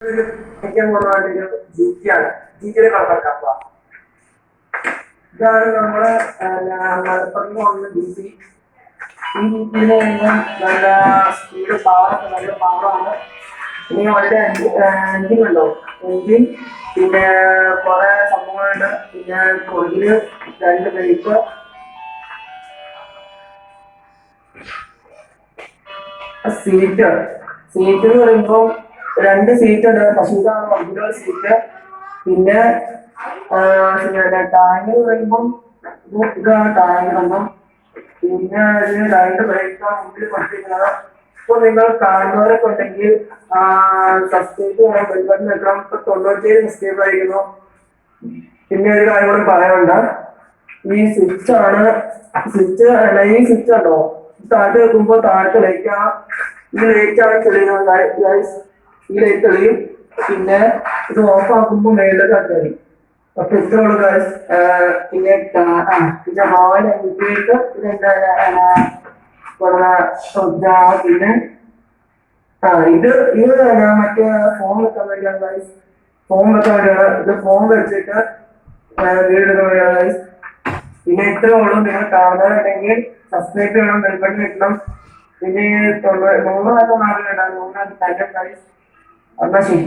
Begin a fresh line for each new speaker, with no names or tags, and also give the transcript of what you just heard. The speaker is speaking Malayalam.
ഏറ്റവും ഈ നല്ല എൻജിൻ പിന്നെ കുറെ സംഭവങ്ങളുണ്ട് പിന്നെ കൊല്ല് രണ്ട് ബൈക്ക് സീറ്റ് സീറ്റ് എന്ന് പറയുമ്പോൾ രണ്ട് സീറ്റ് ഉണ്ട്. പക്ഷേ പന്ത്രണ്ട് സീറ്റ് പിന്നെ ടാങ്ക് ഇതാണ് ടാങ്ക് പിന്നെ അതിന് രണ്ട് ബ്രേക്കാണ് മുമ്പിൽ നിങ്ങൾ കാണുന്നവരൊക്കെ ഉണ്ടെങ്കിൽ സബ്സ്ക്രൈബ് ചെയ്യണം. ഇപ്പൊ തൊണ്ണൂറ്റേഴ് സബ്സ്ക്രൈബ് ആയിരിക്കുന്നു. പിന്നെ ഒരു കാര്യം കൂടി പറയാനുണ്ട്. ഈ സ്വിച്ച് ആണ്. സ്വിച്ച് ഈ സ്വിച്ച് ഉണ്ടോ? താഴ്ത്ത് വെക്കുമ്പോ താഴത്ത് ലൈറ്റ് ആ. ലൈറ്റ് ആണ്. തെളിയുന്നത് ഗൈസ് ഈ ലൈറ്റ് തെളിയും പിന്നെ ഇത് ഓഫ് ആക്കുമ്പോ മേളിൽ തെളിയും അപ്പൊ ഇത്രയുള്ള ഗൈസ് പിന്നെ പിന്നെ ആ, പിന്നെ റോയൽ എൻഫീൽഡ് പിന്നെ പിന്നെ ആ ഇത് ഇത് മറ്റേ ഫോൺ വെക്കാൻ വേണ്ടിയാണ് ഗൈസ് ഫോൺ വെക്കാൻ വേണ്ടിയാണ് ഇത് ഫോൺ വെച്ചിട്ട് വീട് എടുക്കാൻ വേണ്ടിയാണ് ഗൈസ് പിന്നെ ഇത്രേ ഉള്ളൂ നിങ്ങൾ കാണാനുണ്ടെങ്കിൽ സബ്സ്ക്രൈബ് ചെയ്യണം ബെൽബട്ടൺ കിട്ടണം പിന്നെ തൊണ്ണൂറ് നൂറ് നാല് നാളുകളുണ്ടാകും നൂറിനകത്ത് തന്നെ ഗൈസ് എന്നാ ശരി